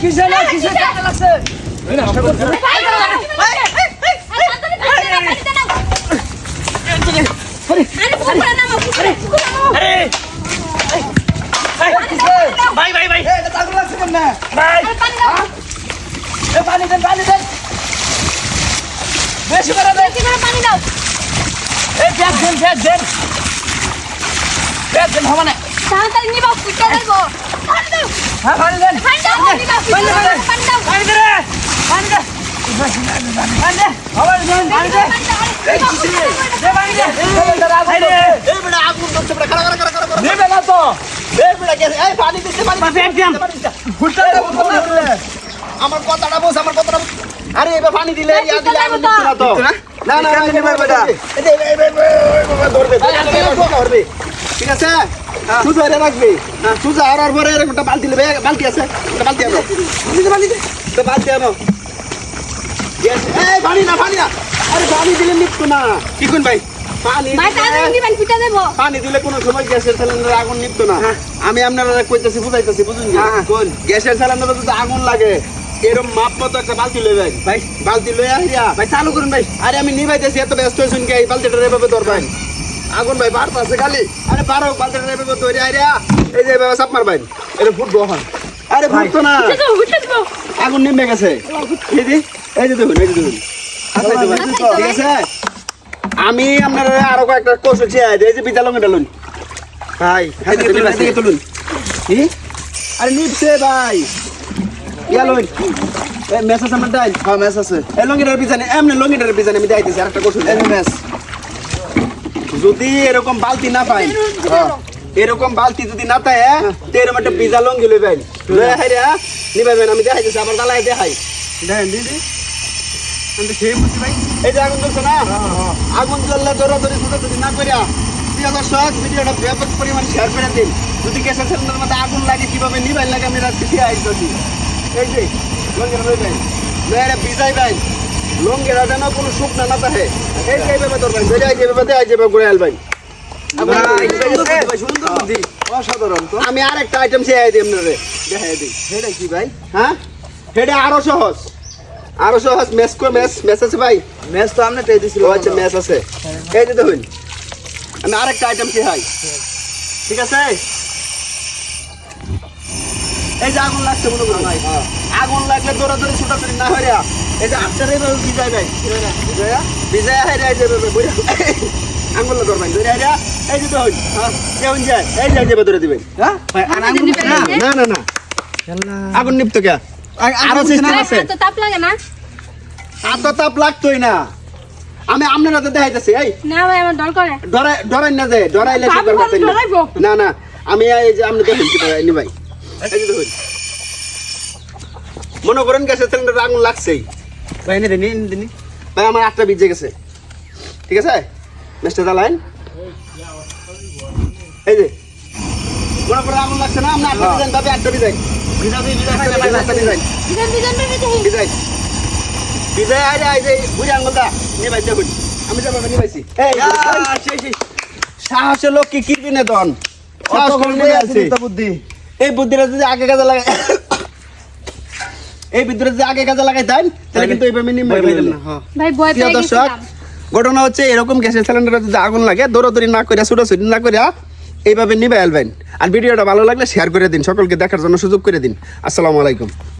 কিসে না কিসে কাটা লাগছে না। ভাই ভাই ভাই আগুন লাগছে কেমনে? ভাই এ পানি দেন পানি দেন বেশি করে দেন এই ব্যাগ দেন ব্যাগ দেন ব্যাগ দেন হবে না হ্যাঁ পানি দেন পানি আমার কথাটা বোঝ, আমার কথাটা আরে এবার পানি দিলে ইয়া দিলে দিতে আগুন না তো। না? না না ধরবে, ধরবে। ঠিক আছে? সুজা এনে রাখবি। সুজা পরে এরকম একটা বালতি নেবে। বালতি আছে। একটা বালতি আনো। তো বালতি আনো। এই পানি না পানি না। আরে পানি দিলে নিপতো না। কি কোন ভাই পানি দিলে- কোনো সময় গ্যাসের সিলিন্ডার আগুন নিপতো না। আমি আপনারা কইতেছি বুঝাইতেছি বুঝুন হ্যাঁ। কোন? গ্যাসের সিলিন্ডারে যদি আগুন লাগে এরকম মাপ মতো একটা বালতি লই ভাই ভাই। বালতি লই আইয়া ভাই চালু করুন ভাই। আরে আমি নিভাইতেছি এত ব্যস্ত হয়েছেন কি? এই বালতিটা এভাবে ধরবেন? আগুন ভাই বাড়তে আছে খালি। আরে পারো বালতিটা এভাবে ধরে আইরা এই যে এভাবে চাপ মারবেন এটা ফুটবো এখন। আরে ফুটতো না। আগুন নেমে গেছে। এই যে এই যে দেখুন এই যে দেখুন। আচ্ছা, ভাই, ঠিক আছে? আমি আপনার আরও কয়েকটা কৌশল চেয়ে এই যে বিদ্যালয় মেডালুন ভাই এদিকে তুলুন, কি আরে নিপছে ভাই। ইয়ালুন এই মেসেজ আমার ডাইল? হ্যাঁ ম্যাচ আছে। এই লঙ্গিটার পিছনে এমনি লঙ্গিটার পিছনে আমি দেখাইতেছি আরেকটা কৌশল এই ম্যাচ যদি এরকম বালতি না পাই এরকম বালতি যদি না পায় তো এরকম একটা পিজা লঙ্গি লইবেন লয়ে হাইরে নিবাইবেন আমি দেখাইতেছি আমার দালাই দেখাই। দেন দিদি আমি বুঝছি ভাই। এই যে আগুন জ্বলছে না? আগুন জ্বললে দৌড়াদৌড়ি ছোটাছুটি না করিয়া প্রিয় দর্শক ভিডিওটা ব্যাপক পরিমাণ শেয়ার করে দিন। যদি গ্যাসের সিলিন্ডার মধ্যে আগুন লাগে কীভাবে নিবাইন লাগে আমি আজকে শিখে আসতেছি এই যে লইবেন। লয়ে ভিজাইবেন লঙ্গিটা যেন কোনো শুকনা না থাকে এই যে এইভাবে ধরবেন ধরে যেভাবে যেভাবে ঘুরে আলবেন। ভাই, ভাই, আমি আরেকটা আইটেম শিখাই দিই আপনারে দেখাই দিই। সেটা কি ভাই? হ্যাঁ? এটা আরও সহজ। আরও সহজ ম্যাচ কো ম্যাচ ম্যাচ আছে ভাই? ম্যাচ তো আপনি পেয়ে দিছিল আচ্ছা ম্যাচ আছে। এই যে দেখুন আমি আরেকটা আইটেম শিখাই। ঠিক আছে? এই যে আগুন লাগছে মনে করুন। আগুন লাগলে দৌড়াদৌড়ি ছোটাছুটি না হইয়া এই যে আটটারে ভাই ভিজাই হাইরা এই যে বুঝা আঙ্গুল ধরবেন। ধরে হাইরা এই যে দেখুন কেমন যায়? এই যে যে ধরে দিবেন। হ্যাঁ? ভাই আর আঙ্গুল না না না না। আগুন নিপ্ত কে? আরও সিস্টেম আছে তাপ লাগে না। এত তাপ লাগতোই না। আমি আপনার হাতে দেখাইতেছি এই। না ভাই আমার ডর করে। ডরাই ডরাই না যে ডরাইলে বাবু সুপার বলে করতেন না। না না আমি এই যে আপনি দেখুন কি ভাই এই যে মনে করেন গ্যাসের সিলিন্ডার আগুন লাগছেই। ভাই এনে দিন এনে দিন। ভাই আমার আটটা ভিজে গেছে। ঠিক আছে? মিস্টার দালাইন এই যে মনে করেন আগুন লাগছে না? আপনি আটটা ভিজান ভাবে আটটা ভিজাই। বিজা দিই বিজা আটটা সেই সাহসের লোক কি কিরবি না দন বুদ্ধি। এই বুদ্ধিটা যদি আগে কাজে লাগাই এই বুদ্ধিটা যদি আগে কাজে লাগাই তাই তাহলে কিন্তু এইভাবে নিম্ন না, হ্যাঁ। ভাই ভয় পেয়ে দর্শক ঘটনা হচ্ছে এরকম গ্যাসের সিলিন্ডারে যদি আগুন লাগে দৌড়াদৌড়ি না করিয়া ছুটাছুটি না করিয়া এইভাবে নিবে আলবেন আর ভিডিওটা ভালো লাগলে শেয়ার করে দিন সকলকে দেখার জন্য সুযোগ করে দিন। আসসালামু আলাইকুম।